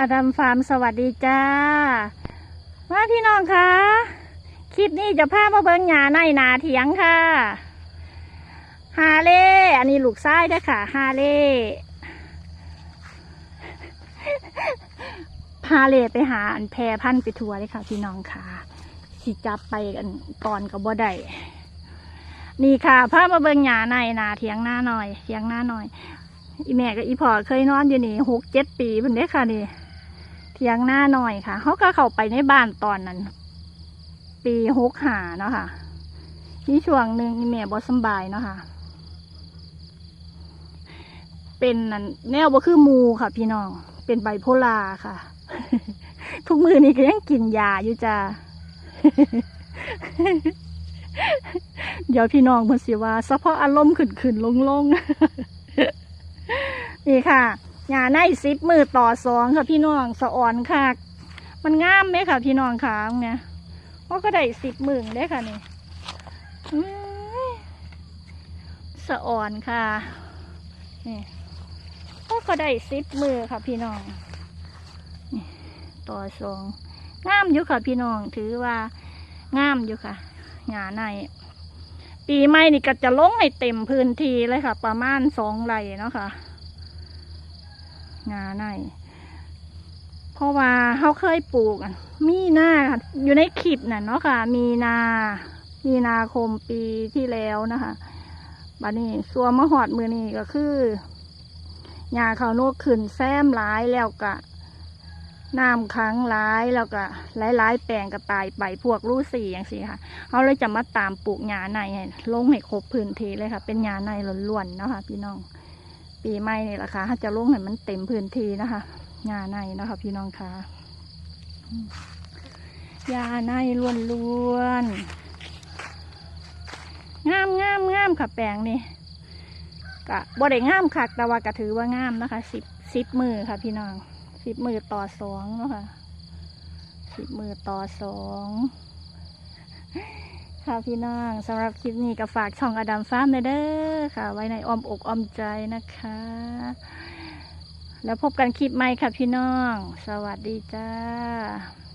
อดัมฟาร์มสวัสดีจ้า ว่าพี่น้องคะ คลิปนี้จะพามาเบิ้งหญ้าในนาเถียงค่ะ ฮาเล่ อันนี้ลูกไส้ด้วยค่ะ ฮาเล่ พาเล่ไปหาอันแพรพันไปทัวร์เลยค่ะ พี่น้องค่ะสิจับไปกันก่อนกับบ่ได้นี่ค่ะพามาเบิ้งหญ้าในนาเถียงหน้าหน่อยเถียงหน้าหน่อยอีแม่กับอีพ่อเคยนอนอยู่นี่หกเจ็ดปีเพิ่นเด้ค่ะนี่ เถียงหน้าหน่อยค่ะเขาก็เข้าไปในบ้านตอนนั้น ปีหกหาเนาะค่ะนี่ช่วงหนึ่งอีแม่บ่สบายเนาะค่ะ เป็นนั่นแนวบ่คือมูค่ะ พี่น้อง เป็นไบโพลาค่ะ ทุกมือนี้ก็ยังกินยาอยู่จ้าเดี๋ยวพี่น้องเพิ่นสิว่าเฉพาะอารมณ์ขึ้นขึ้นลงลงๆนี่ค่ะ หญ้าในซิปมือต่อสองค่ะพี่น้องสะอ่อนค่ะ มันงามไหมค่ะ พี่น้องค่ะเนี่ยว่าก็ได้สิบหมื่นได้ค่ะนี่สะอ่อนค่ะนี่ว่าก็ได้สิบมือค่ะพี่น้องต่อสองงามอยู่ค่ะพี่น้องถือว่างามอยู่ค่ะหญ้าในปีใหม่นี่ก็จะลงให้เต็มพื้นที่เลยค่ะ ประมาณสองไร่เนาะค่ะ งาในเพราะว่าเขาเคยปลูกมีนาอยู่ในคลิปน่ะเนาะค่ะ มีนา มีนาคมปีที่แล้วนะคะบัดนี้สัวมะหอดมือนี้ก็คือหญ้าเขาโนกขึ้นแซมหลายแล้วก็น้ำค้างหลายแล้วก็หลายๆแปลงก็ตายไปพวกรูสีอย่างสิค่ะเขาเลยจะมาตามปลูกหญ้าในลงให้ครบพื้นที่เลยค่ะ เป็นหญ้าในล้วนๆเนาะค่ะพี่น้อง ปีใหม่นี่แหละค่ะเขาจะลงให้มันเต็มพื้นที่นะคะหญ้าในนะคะ พี่น้องค่ะอืมหญ้าในล้วนๆงามงามงามค่ะแปลงนี่กะบ่ได้งามค่ะแต่ว่าก็ถือว่างามนะคะสิบสิบมือค่ะ พี่น้องสิบมือต่อสองเนาะค่ะสิบมือต่อสอง ค่ะพี่น้องสำหรับคลิปนี้ก็ฝากช่องอดัมฟาร์มเด้อค่ะ ไว้ในอ้อมอกอ้อมใจนะคะ แล้วพบกันคลิปใหม่ค่ะพี่น้อง สวัสดีจ้า